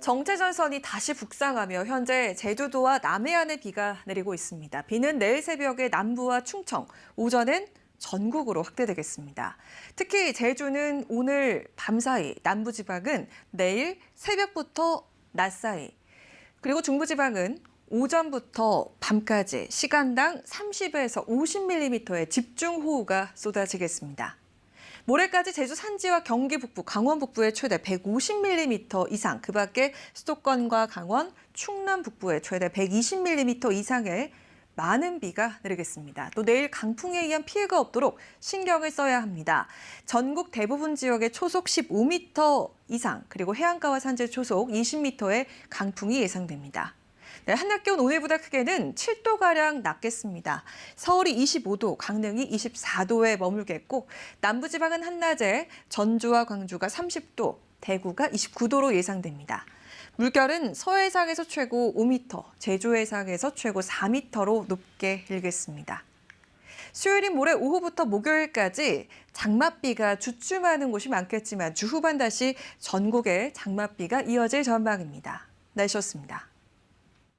정체전선이 다시 북상하며 현재 제주도와 남해안에 비가 내리고 있습니다. 비는 내일 새벽에 남부와 충청, 오전엔 전국으로 확대되겠습니다. 특히 제주는 오늘 밤사이, 남부지방은 내일 새벽부터 낮 사이, 그리고 중부지방은 오전부터 밤까지 시간당 30에서 50mm의 집중호우가 쏟아지겠습니다. 모레까지 제주 산지와 경기 북부, 강원 북부에 최대 150mm 이상, 그 밖에 수도권과 강원, 충남 북부에 최대 120mm 이상의 많은 비가 내리겠습니다. 또 내일 강풍에 의한 피해가 없도록 신경을 써야 합니다. 전국 대부분 지역에 초속 15m 이상, 그리고 해안가와 산지 초속 20m의 강풍이 예상됩니다. 네, 한낮 기온 오늘보다 크게는 7도가량 낮겠습니다. 서울이 25도, 강릉이 24도에 머물겠고 남부지방은 한낮에 전주와 광주가 30도, 대구가 29도로 예상됩니다. 물결은 서해상에서 최고 5m, 제주 해상에서 최고 4m로 높게 일겠습니다. 수요일인 모레 오후부터 목요일까지 장맛비가 주춤하는 곳이 많겠지만 주 후반 다시 전국에 장맛비가 이어질 전망입니다. 날씨였습니다.